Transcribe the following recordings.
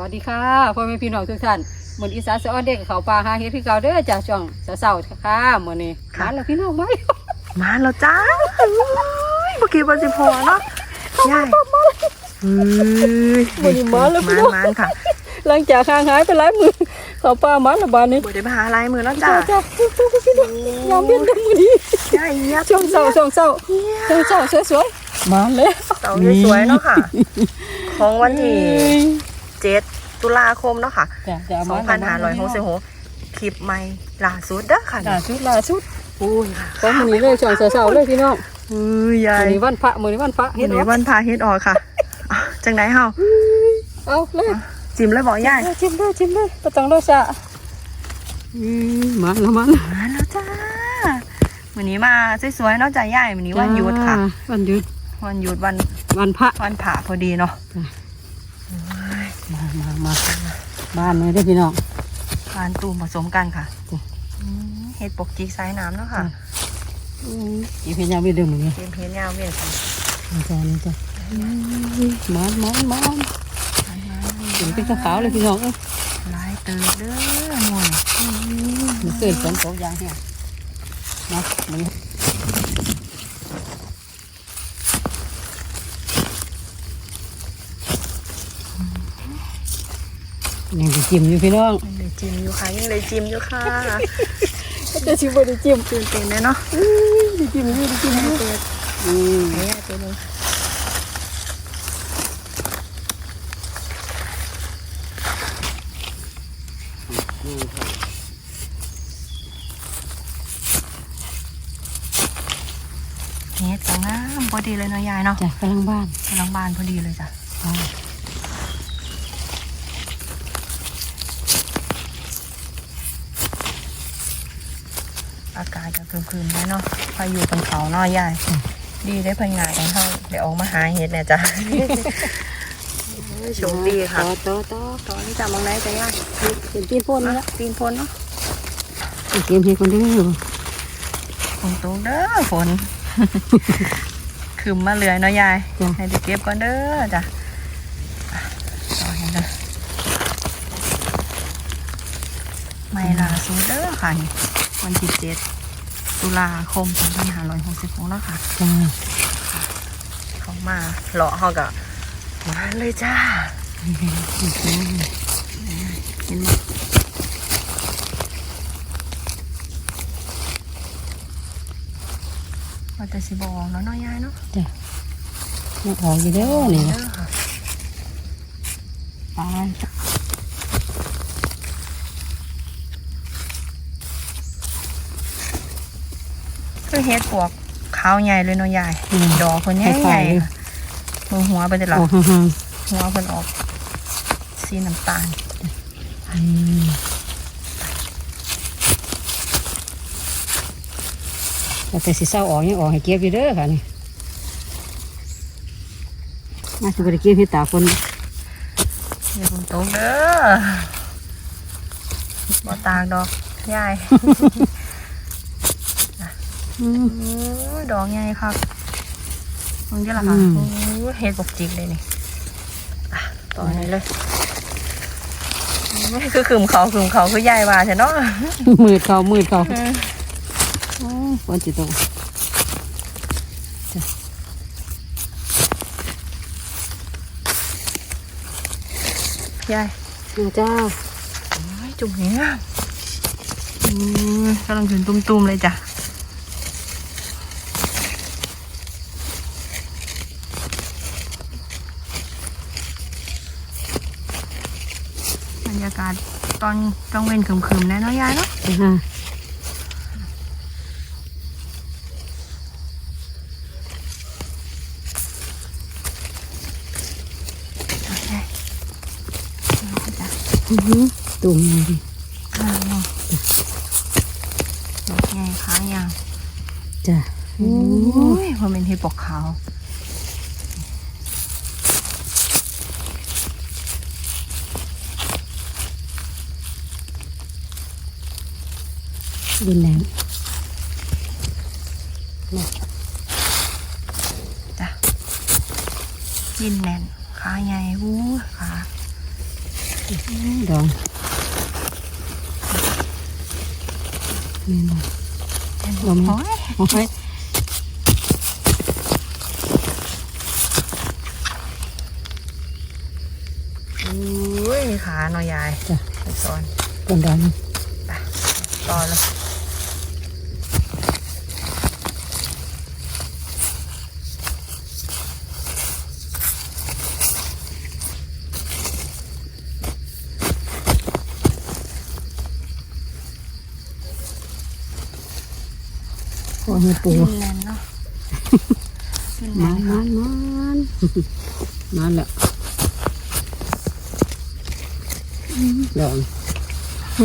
วัสดีค่ะพ่อแม่พี่น้องทุกท่านเหมือนอีสานสะออนเด็กเขาปลาหาเฮ็ดคือเก่าเด้อจ้าช่วงเสาร์ๆค่ะมื้อนี้ค่ะมาแล้วพี่น้องมาแล้วมาแล้วจ้าโอ้ยเมื่อกี้วันสิพอเนาะยายเฮ้ยมื้อนี้มาแล้วพี่น้องมานค่ะ หลังจากห่างหายไปหลายมื้อเขาปลามาแล้วบาดนี้บ่ได้มาหาลายมือแล้วจ้าจ้าจ้าพี่น้องยามเย็นเด้อมื้อนี้ยายเยียบช่วงเช้าช่วงเช้าช่วงเช้าสวยๆมาแล้วเต่าสวยๆเนาะค่ะ ของวันที่ เจ็ดตุลาคมเนาะค่ะจ้าจ้าสมาองพันห้าร้อยหกสิบหกคลิปใหม่ล่าสุดเด้อค่ะล่าสุดล่าสุดอุ้ยค่ะของมื้อนี้เลยช่วงเช้าๆเลยพี่น้องเฮ้ยยายมื้อนี้วันพระมื้อนี้วันพระเฮ็เฮ็ดดไหนเอาวันพาเฮ็ดออกค่ะอะจังไหนเฮาเอาเลยจิ้มเลยบอกยายชิมเลยชิมเลยประตังโลชะมาแล้วมาแล้วมาแล้วจ้าวันนี้มาสวยๆเนาะจ้ายายวันนี้วันหยุดค่ะวันหยุดวันหยุดวัน วันพระ วันผ่าพอดีเนาะมามามาบ้านนี้ได้อพี่น้องทานตูมผสมกันค่ะจ้ะอืมเห็ดปกจิกสายน้ำเนาะค่ะอีพี่ยังไม่ดื่มเลยเตรียมเพนยาวเวียดค่ะนี่จ้านี่จ้ามันมันมันถึงเป็นขาวๆเลยพี่น้องเอ้ยลายเติบเด้อหน่วยมันเกิดฝนตกยางเนี่ยนะ ยังจะจิ้มอยู่พี่น้องยังเลยจิ้มอยู่ค่ะยังเลยจิ้มอยู่ค่ะจะชิมบ่ได้จิ้มตื่นเต้นเลยเนาะได้จิ้มอยู่ได้จิ้มอยู่เติบอืมไหนอะตัวนึงเฮ็ดสวยงามพอดีเลยเนาะยายเนาะจ้ะกำลังบ้านกำลังบานพอดีเลยจ้ะ อ่าอากาศก็คืนๆไว้เนาะพายุบนเขาเนาะยายดีได้เพันงานของเขาเดี๋ยวออกมาหาเห็ดเนี่ยจ้ะโชคดีค่ะต่อต่อต่อตอนนี้จะมองไหนจะยากเป็นปีนพ่นนี่ละปีนพ้นเนาะเตรียมเฮ็ดคนเดียวอยู่ฝนตกเด้อฝนคืมมาเรื่อยเนาะยายจ้ะให้ไปเก็บก่อนเด้อจ้ะอะต่อเห็นเด้อไม่ล่าสุดเด้อค่ะนี่ วันที่เจ็ดตุลาคมสองพันห้าร้อยหกสิบหกเนาะค่ะจ้าเขามาเลาะเขาก็มาเลยจ้าเห็นไหมว่าแต่สิบออกแล้วเนาะยายเนาะจ้ะมันออกอยู่เด้อนี่เด้ นะ อ ค่ะตายคือเฮ็ดปวกขาวใหญ่เลยเนาะยายดอกคนใหญ่ใหญ่มือหัวไปแต่อละอกห่างหัวเพิ่นออก สีน้ำตาลๆอืมแล้วแต่สิเศร้าออกยังออกให้เก็บอยู่เด้อค่ะนี่น่าจะไปเก็บที่ตาคนอย่าเพิ่งตกเด้อบ่ตากดอกยายอืมโอ้ย ดอกใหญ่ครับมึงจะละค่ะอืมโอ้ยเฮ็ดปกจิกเลยนี่อะต่อนี้เลยไม่คือขืมเขาขืมเขาคือใหญ่ว่าใช่เนาะมืดเขามืดเขาโอ้ยฝนจิตกใหญ่มาจ้าโอ้ยจุ่มเนี้ยอืมกำลังถึงตุ้มๆเลยจ้ะบรรยา กาศตอนกลางเว้นคืมๆแน่เนาะยายเนาะอ่าโอเคเอาจ้ะอือหือตุ่มเลยดิอ่าเนาะดอกใหญ่ขายาวจ้าโอ้ยพอเป็นเห็ดปอกขาว ดินแหลมจ้ะยินแน่นขาใหญ่วู้ขาดองนี่นะลมโอ้ยโอ้ยอุ้ยขาหน่อยยายจ้ะไปสอนต้นดองต่อเลย โอ้ยปูดินแน่นเนาะดินแน่มันนมันมันมันแหละดอง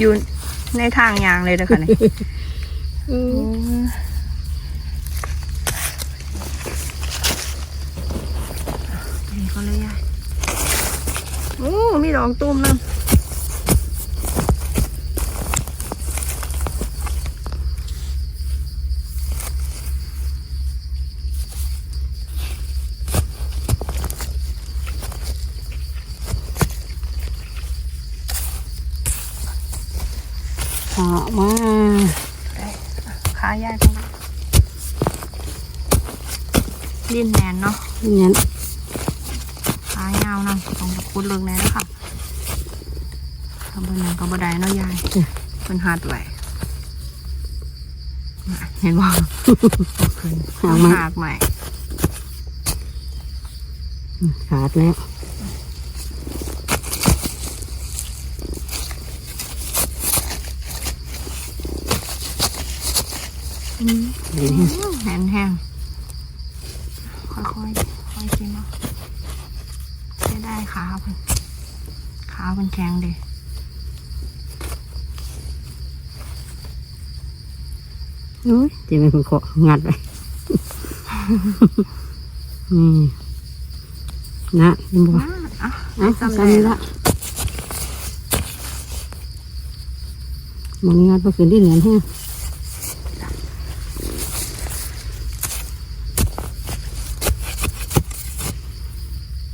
อยู่ในทางยางเลยเด้อค่ะนี่นี่ก็เลยยายโอ้มีดอกตุ้มนะ หามา ขายายเป็นดินแนนเนาะ เนี่ย ขายาวนะต้องตะคุดเลิกแน่แล้วค่ะ ทำเป็นหนังก็บ่ได้เนาะยายเป็นหาดไหวน่ะเห็นบ่ขึ้นหางมาหากใหม่ขาดแล้วแห้งแห้งค่อยค่อยๆค่อยกินเนาะใช้ได้ขาเพิ่นขาเป็นแข็งเด้ อุ้ยเจะเป็นคนเคาะงัดไปนี่นะยินบอกอะอะอะจำจำได้นี้ละละมันงานประคืนที่เหนียนแห้ง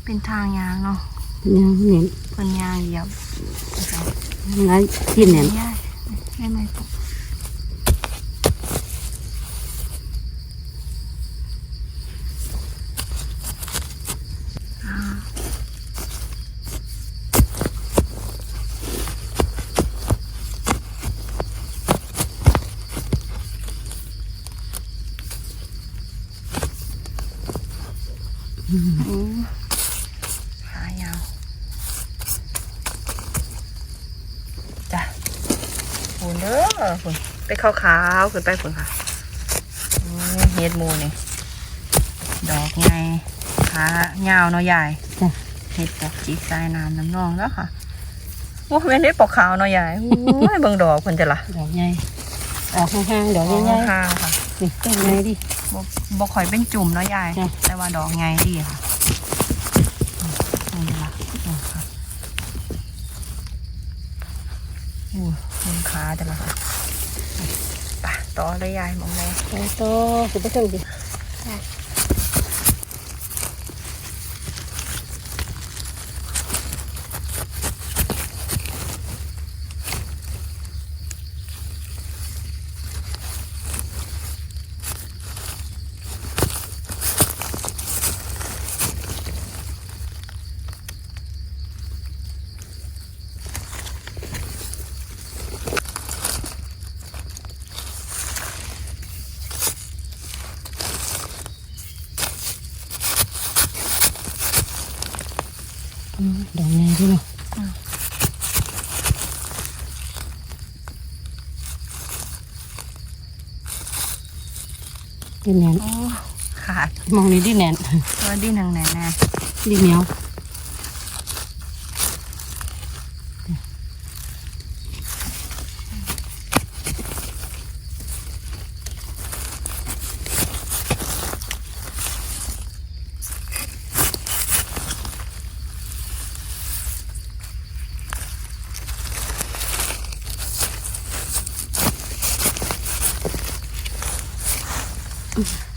เป็นทางยางเนาะยางเหนียนเป็นยางเหยียบไรกินเหนียนย่ายได้ไหมปุ๊บอ่า อืมขายาวจ้ะฝุ่นเด้อฝุ่นไปขาวๆขึ้นไปฝุ่นค่ะอืมเฮ็ดหมูนี่ดอกไงขาเงาวเนาะยายจ้ะเฮ็ดดอกจีกทรายน้ำน้ำนองแล้วค่ะโอ้เป็นเฮ็ดปอกขาวเนาะยายโอ้ยเบิ่งดอกเพิ่นจะล่ะดอกใหญ่ออกห่างๆดอกใหญ่ค่ะค่ะๆนี่ต้นไงดิ บ่บ่ค่อยเป็นจุ่มเนาะยาย จ้ะ แต่ว่าดอกไงดีค่ะอืมนี่ล่ะอืมค่ะโอ้ยเบิ่งขาจะล่ะค่ะไปต่อเลยยายมองเลย โอ้โตสุดไปเท่าดิ ดอกใหญ่ดิเนาะดินแหนนโอ้ขาดมองนี่ดินแหนนตัวดินหนังแน่แน่ดินเหนียว Mm-hmm.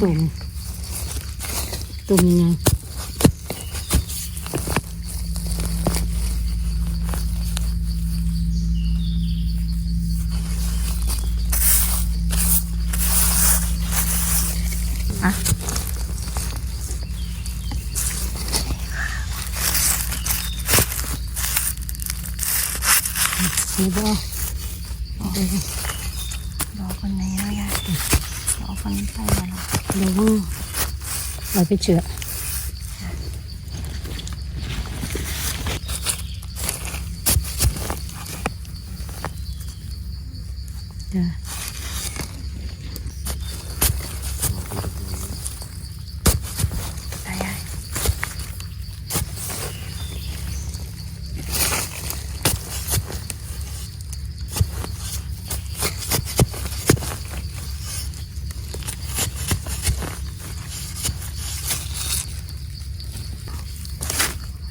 ตุ่มตุ่มยังไง เราไปเชื่อจ้ะ ตายาย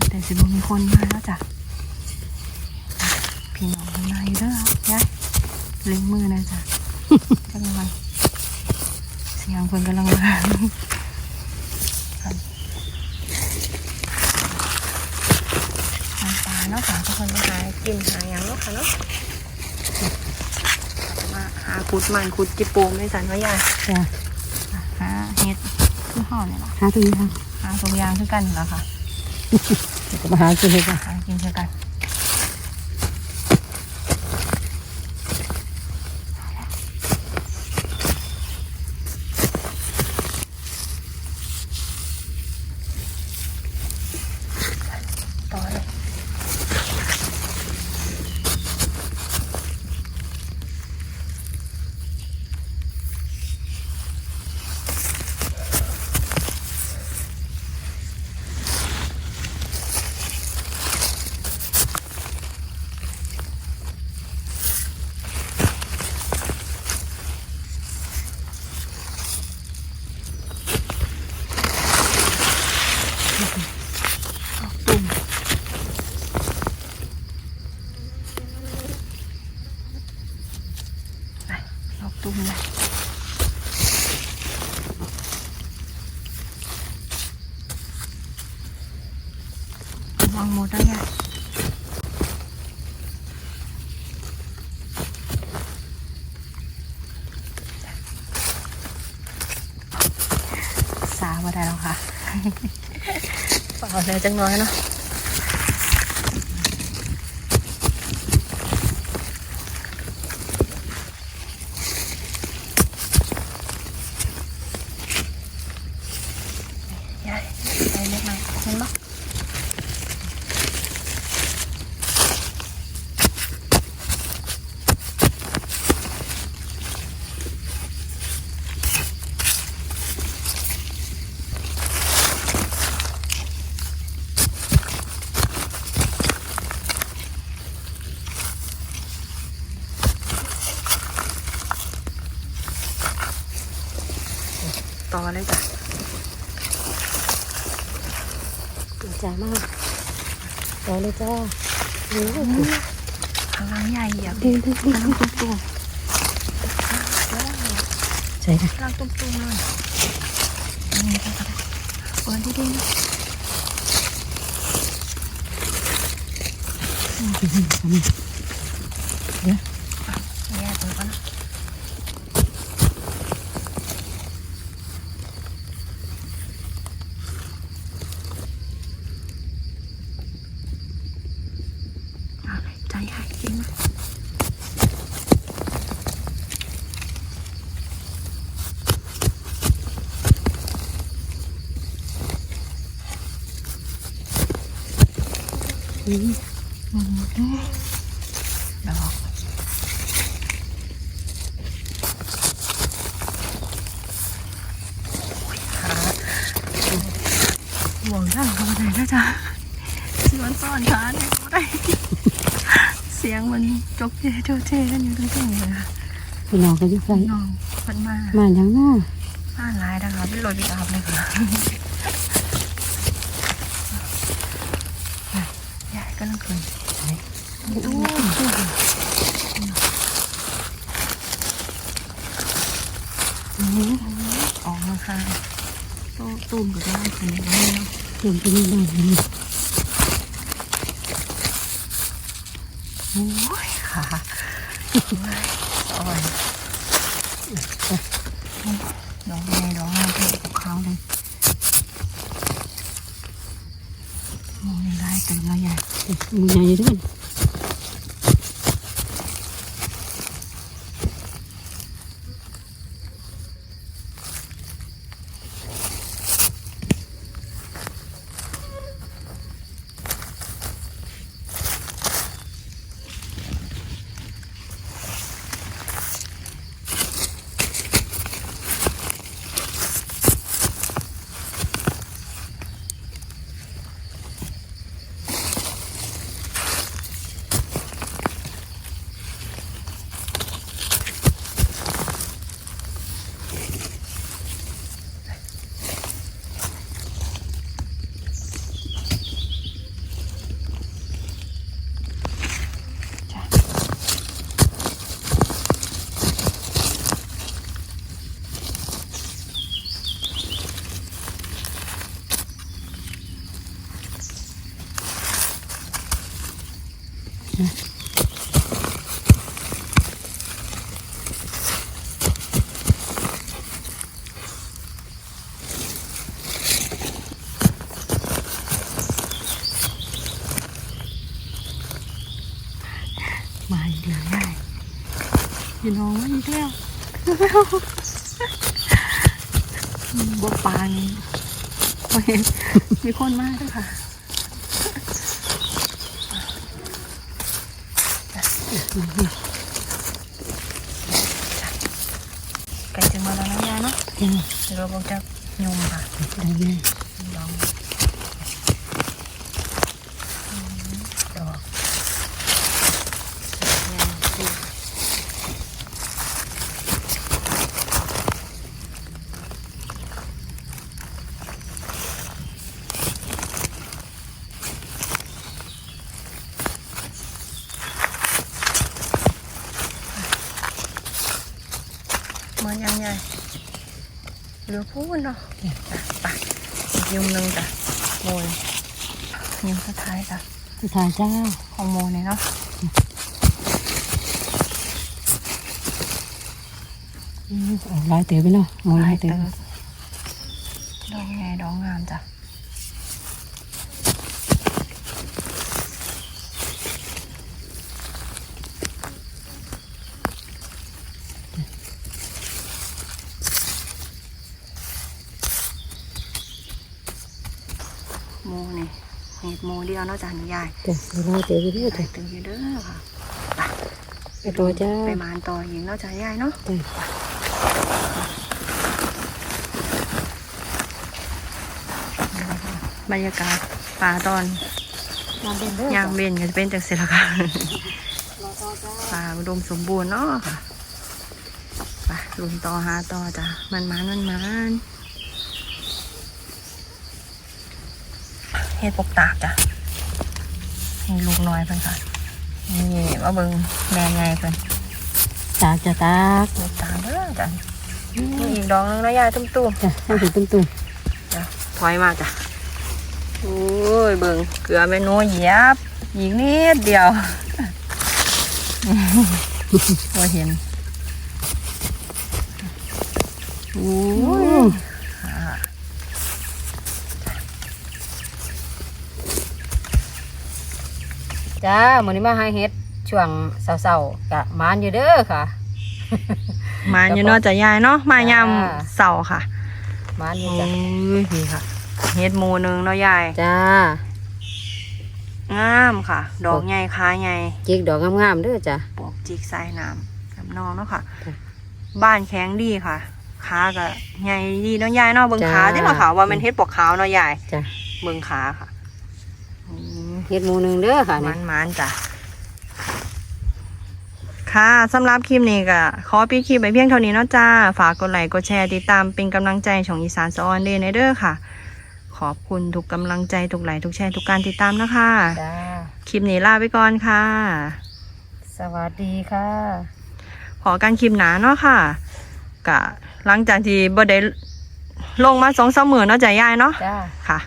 แต่สิบมี คนมาแล้วจ้ะพี่น้องคนมาอยู่เด้อยายเล็งมือนะจ้ะกำลังมาเสียงคนกำลังมาครับหาปลาเนาะค่ะทุกคนมาหากินหาอย่างเนาะค่ะเนาะมาหาขุดมันขุดจิโปมในสันว่ายายจ้ะหาเห็ดที่ห่อเนี่ยล่ะหาตรงนี้ค่ะหาตรงยางคือกันนี่แหละค่ะเดี๋ยว ก็มาหากินเลยจ้ะหากินคือกัน วางหมดแล้วเนี่ยสาได้แล้วค่ะ เปล่าเลยจังน้อยเนาะยายไปเล็กน้อยเห็นปะต่อเลยจ้ะ จ้ามาก ต่อเลยจ้าโอ้โหข้างล่างใหญ่เหยียบดึงดึงดึงกำลังตุ้มตุ้มใช่ค่ะกำลังตุ้มตุ้มเลยนี่ก็ได้เปิดดีๆนะเดี๋ยว แยกเลยก่อนนะเอาเลยใจหายจริงนะ อืมอืมดอกห่วงร่างก็ไม่ได้นะจ๊ะสิมันซ่อนขาเนี่ยก็ได้ เสียงมันจกเจโจเจกันอยู่ตรงนี้เลยค่ะพี่น้องก็อยู่ใกล้น้องคนมา มาอย่างน่าบ้านร้ายนะคะพี่โรยพี่อาบเลยค่ะ ก็ลังคืนตู้ออกมาค่ะตู้ต้มก็ได้คนนี้ก็ได้เนาะต้มตัวนี้ได้เลยโอ้ยค่ะอ่อนดอกไงดอกงามเป็นของเขาเลยม องในลายกันแล้วใหญ่มันใหญ่ด้วย พี่น้องมาอีกแล้วบวปลานี่โอ้ยมีคนมากด้วยค่ะไก่จึงมาแล้วนะยายเนาะจ้าเดี๋ยวเราบอกจะยุงค่ะได้แม่ ลองอืมดอกยังสิ เหมือนยังไงเหลือพูนเนาะจ้ะไปอีก ยุงหนึ่งจ้ะโมยยุงสุดท้ายจ้ะสุดท้ายจ้าของโมเนี่ยเนาะอืมออกลายเต๋อไปเนาะมองลายเต๋อเติบดอกไงดอกงามจ้ะโมนี่เห็ด โมเดียวเนาะจ้ะนี่ยายจ้ะออกลายเต๋อไปเรื่อยไปจ้ะตึงอยู่เด้อค่ะไปต่อจ้าไปมานต่อหญิงเนาะจ้ะยายเนาะจ้ะบรรยากาศป่าตอนน้ำเป็นเรื่อยางเบนก็จะเป็นจากศิลปะป่าอุดมสมบูรณ์เนาะค่ะไปลุนต่อหาต่อจ้ะมันมันมันมัน เฮ็ดปกตากจ้ะนี่ลูกน้อยเพิ่นค่ะนี่มาเบิ่งแม่ใหญ่เพิ่นตากจ้ะตากลูกตากเด้อจ้ะนี่อีกดอกนึงนะยายตุ้มๆจ้ะให้ถึงตุ้มตุ้มจ้ะถอยมากจ้ะโอ้ยเบิ่งเกลือเมนูเหยียบอีกนิดเดียวพอเห็นโอ้ โอ้ ย จ้ามื้อนี้มาหาเฮ็ดช่วงเช้าๆกะมานอยู่เด้อค่ะ มาอยู่เนอกจากยายเนาะมายามจ้า เสาร์ค่ะมานอโอ้ยู่จ้ะยนี่ค่ะเฮ็ดหมูหนึงเนาะยายจ้างามค่ะ ดอกใหญ่ขาใหญ่จิกดอกงามๆเด้อจ้ะปอกจิกใส่น้ำกับน้องเนาะค่ะ จ้ะบ้านแข็งดีค่ะขาก็ใหญ่ดีเนาะยายเนาะเบิ่งจ้าขาได้เนาะค่ะว่ามันเฮ็ดปอกขาวเนาะยายจ้ะ เบิ่งขาค่ะอืม เฮ็ดหมูหนึงเด้อค่ะมันี่นมันๆจ้ะ ค่ะสำหรับคลิปนี้ก็ขอปิดคลิปไปเพียงเท่านี้เนาะจ้า ฝากกดไลค์กดแชร์ติดตามเป็นกำลังใจช่องอีสานสะออนเดย์ในเด้อค่ะ ขอบคุณทุกกำลังใจทุกไลค์ทุกแชร์ทุกการติดตามนะคะ จ้า คลิปนี้ลาไปก่อนค่ะสวัสดีค่ะ ขอการคลิปหนาเนาะค่ะกะหลังจากที่บ่ได้ลงมาสองสามหมื่นเนาะจ้ะยายเนาะจ้า ค่ะ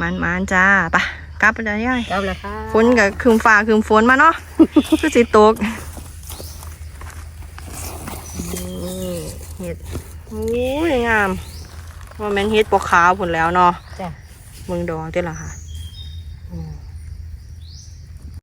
มันมันๆจ้าไป กลับไปจ้ะยายกลับแล้วค่ะฝนกับคืมฟ้าคืมฝนมาเนาะคือสิตกนี่เห็ดโอ้ยงามว่าแม่นเห็ดปกขาวผลแล้วเนาะจ้าเมืองดองเด้อล่ะค่ะ